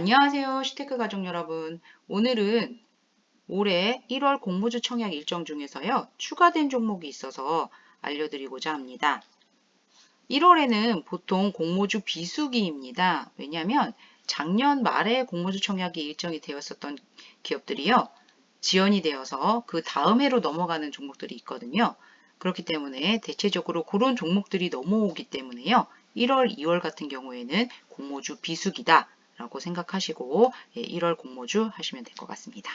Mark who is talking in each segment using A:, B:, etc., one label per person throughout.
A: 안녕하세요. 시테크 가족 여러분. 오늘은 올해 1월 공모주 청약 일정 중에서요. 추가된 종목이 있어서 알려드리고자 합니다. 1월에는 보통 공모주 비수기입니다. 왜냐하면 작년 말에 공모주 청약이 일정이 되었었던 기업들이요. 지연이 되어서 그 다음 해로 넘어가는 종목들이 있거든요. 그렇기 때문에 대체적으로 그런 종목들이 넘어오기 때문에요. 1월, 2월 같은 경우에는 공모주 비수기다 라고 생각하시고 1월 예, 공모주 하시면 될 것 같습니다.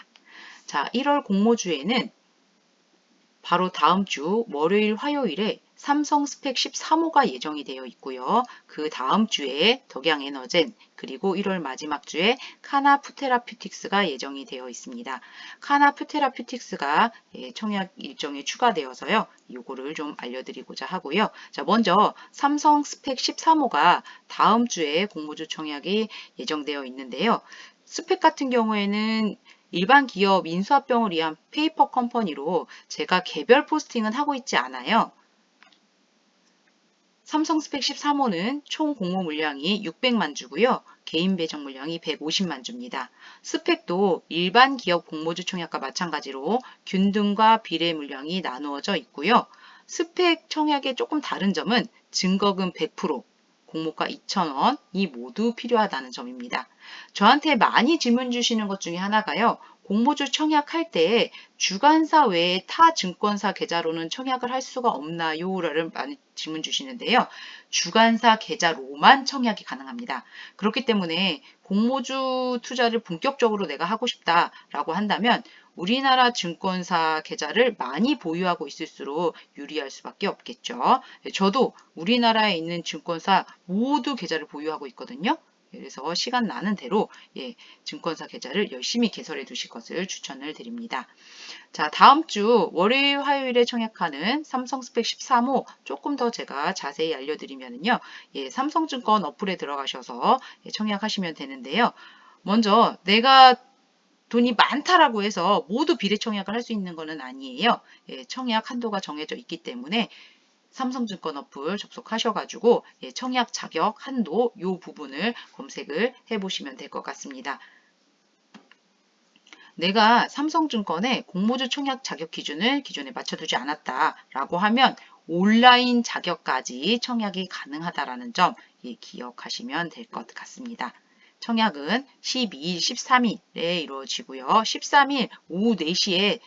A: 자, 1월 공모주에는 바로 다음 주 월요일 화요일에 삼성 스펙 13호가 예정이 되어 있고요. 그 다음 주에 덕양에너젠 그리고 1월 마지막 주에 카나 푸테라퓨틱스가 예정이 되어 있습니다. 카나 푸테라퓨틱스가 예, 청약 일정에 추가되어서요. 요거를 좀 알려드리고자 하고요. 자 먼저 삼성 스펙 13호가 다음 주에 공모주 청약이 예정되어 있는데요. 스펙 같은 경우에는 일반 기업 인수합병을 위한 페이퍼 컴퍼니로 제가 개별 포스팅은 하고 있지 않아요. 삼성 스펙 13호는 총 공모 물량이 600만 주고요. 개인 배정 물량이 150만 주입니다. 스펙도 일반 기업 공모주 청약과 마찬가지로 균등과 비례 물량이 나누어져 있고요. 스펙 청약의 조금 다른 점은 증거금 100%, 공모가 2,000원 이 모두 필요하다는 점입니다. 저한테 많이 질문 주시는 것 중에 하나가요. 공모주 청약할 때 주관사 외에 타 증권사 계좌로는 청약을 할 수가 없나요? 라는 많이 질문 주시는데요. 주관사 계좌로만 청약이 가능합니다. 그렇기 때문에 공모주 투자를 본격적으로 내가 하고 싶다라고 한다면 우리나라 증권사 계좌를 많이 보유하고 있을수록 유리할 수밖에 없겠죠. 저도 우리나라에 있는 증권사 모두 계좌를 보유하고 있거든요. 그래서 시간 나는 대로 예, 증권사 계좌를 열심히 개설해 두실 것을 추천을 드립니다. 자, 다음 주 월요일, 화요일에 청약하는 삼성 스펙 13호 조금 더 제가 자세히 알려드리면요. 예, 삼성증권 어플에 들어가셔서 예, 청약하시면 되는데요. 먼저 내가 돈이 많다라고 해서 모두 비례 청약을 할 수 있는 것은 아니에요. 예, 청약 한도가 정해져 있기 때문에 삼성증권 어플 접속하셔가지고 예, 청약 자격 한도 이 부분을 검색을 해보시면 될 것 같습니다. 내가 삼성증권의 공모주 청약 자격 기준을 기존에 맞춰두지 않았다라고 하면 온라인 자격까지 청약이 가능하다라는 점 예, 기억하시면 될 것 같습니다. 청약은 12일, 13일에 이루어지고요. 13일 오후 4시에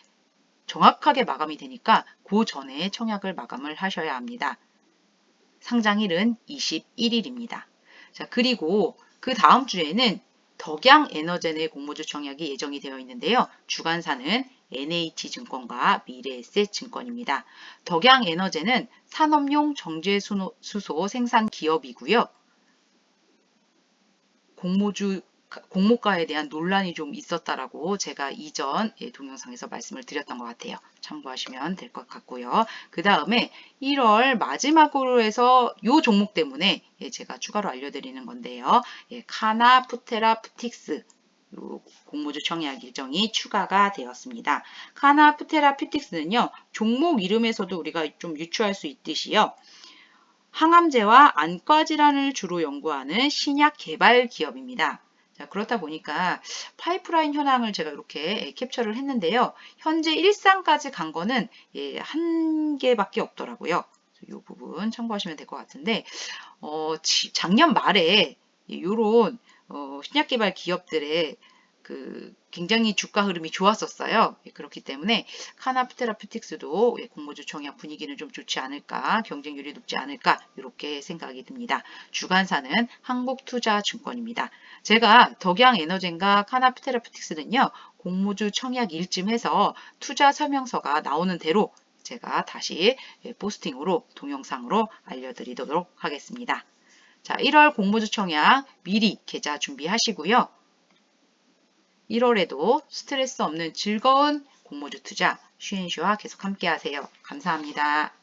A: 정확하게 마감이 되니까 그 전에 청약을 마감을 하셔야 합니다. 상장일은 21일입니다. 자, 그리고 그 다음 주에는 덕양 에너젠의 공모주 청약이 예정이 되어 있는데요. 주관사는 NH증권과 미래에셋증권입니다. 덕양 에너젠은 산업용 정제수소 생산 기업이고요. 공모주 공모가에 대한 논란이 좀 있었다라고 제가 이전 예, 동영상에서 말씀을 드렸던 것 같아요. 참고하시면 될 것 같고요. 그 다음에 1월 마지막으로 해서 이 종목 때문에 예, 제가 추가로 알려드리는 건데요. 예, 카나 푸테라 푸틱스 공모주 청약 일정이 추가가 되었습니다. 카나 푸테라 푸틱스는요. 종목 이름에서도 우리가 좀 유추할 수 있듯이요. 항암제와 안과 질환을 주로 연구하는 신약 개발 기업입니다. 자, 그렇다 보니까 파이프라인 현황을 제가 이렇게 캡처를 했는데요. 현재 일상까지 간 거는 예, 한 개밖에 없더라고요. 이 부분 참고하시면 될 것 같은데 어, 작년 말에 이런 어, 신약개발 기업들의 그 굉장히 주가 흐름이 좋았었어요. 예, 그렇기 때문에 카나프테라퓨틱스도 예, 공모주 청약 분위기는 좀 좋지 않을까, 경쟁률이 높지 않을까 이렇게 생각이 듭니다. 주관사는 한국투자증권입니다. 제가 덕양에너젠과 카나프테라퓨틱스는요. 공모주 청약 일쯤 해서 투자 설명서가 나오는 대로 제가 다시 예, 포스팅으로 동영상으로 알려드리도록 하겠습니다. 자, 1월 공모주 청약 미리 계좌 준비하시고요. 1월에도 스트레스 없는 즐거운 공모주 투자 슈앤슈와 계속 함께 하세요. 감사합니다.